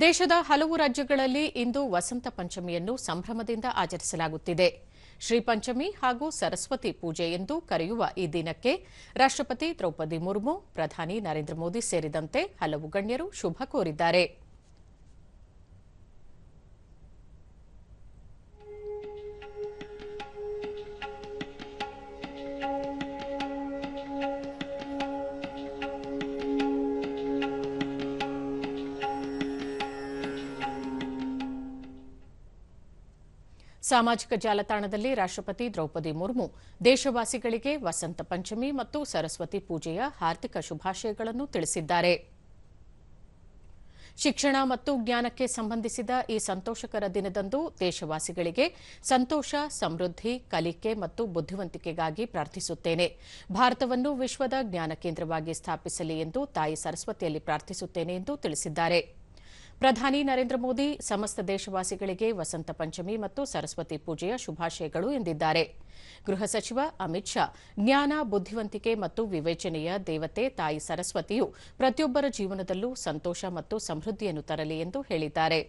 ದೇಶದ ಹಲವು ರಾಜ್ಯಗಳಲ್ಲಿ ಇಂದು ವಸಂತ ಪಂಚಮಿಯನ್ನು ಸಂಭ್ರಮದಿಂದ ಆಚರಿಸಲಾಗುತ್ತಿದೆ. ಶ್ರೀಪಂಚಮಿ ಹಾಗೂ ಸರಸ್ವತಿ ಪೂಜೆ ಎಂದು ಕರೆಯುವ ಈ ದಿನಕ್ಕೆ ರಾಷ್ಟ್ರಪತಿ ದ್ರೌಪದಿ ಮುರ್ಮು, ಪ್ರಧಾನಿ ನರೇಂದ್ರ ಮೋದಿ ಸೇರಿದಂತೆ ಹಲವು ಗಣ್ಯರು ಶುಭ ಕೋರಿದ್ದಾರೆ. ಸಾಮಾಜಿಕ ಜಾಲತಾಣದಲ್ಲಿ ರಾಷ್ಟ್ರಪತಿ ದ್ರೌಪದಿ ಮುರ್ಮು, ದೇಶವಾಸಿಗಳಿಗೆ ವಸಂತ ಪಂಚಮಿ ಮತ್ತು ಸರಸ್ವತಿ ಪೂಜೆಯ ಹಾರ್ದಿಕ ಶುಭಾಶಯಗಳನ್ನು ತಿಳಿಸಿದ್ದಾರೆ. ಶಿಕ್ಷಣ ಮತ್ತು ಜ್ಞಾನಕ್ಕೆ ಸಂಬಂಧಿಸಿದ ಈ ಸಂತೋಷಕರ ದಿನದಂದು ದೇಶವಾಸಿಗಳಿಗೆ ಸಂತೋಷ, ಸಮೃದ್ಧಿ, ಕಲಿಕೆ ಮತ್ತು ಬುದ್ಧಿವಂತಿಕೆಗಾಗಿ ಪ್ರಾರ್ಥಿಸುತ್ತೇನೆ. ಭಾರತವನ್ನು ವಿಶ್ವದ ಜ್ಞಾನ ಕೇಂದ್ರವಾಗಿ ಸ್ಥಾಪಿಸಲಿ ಎಂದು ತಾಯಿ ಸರಸ್ವತಿಯಲ್ಲಿ ಪ್ರಾರ್ಥಿಸುತ್ತೇನೆ ಎಂದು ತಿಳಿಸಿದ್ದಾರೆ. ಪ್ರಧಾನಿ ನರೇಂದ್ರ ಮೋದಿ ಸಮಸ್ತ ದೇಶವಾಸಿಗಳಿಗೆ ವಸಂತ ಪಂಚಮಿ ಮತ್ತು ಸರಸ್ವತಿ ಪೂಜೆಯ ಶುಭಾಶಯಗಳು ಎಂದಿದ್ದಾರೆ. ಗೃಹ ಸಚಿವ ಅಮಿತ್ ಶಾ, ಜ್ಞಾನ, ಬುದ್ಧಿವಂತಿಕೆ ಮತ್ತು ವಿವೇಚನೆಯ ದೇವತೆ ತಾಯಿ ಸರಸ್ವತಿಯು ಪ್ರತಿಯೊಬ್ಬರ ಜೀವನದಲ್ಲೂ ಸಂತೋಷ ಮತ್ತು ಸಮೃದ್ಧಿಯನ್ನು ತರಲಿ ಎಂದು ಹೇಳಿದ್ದಾರೆ.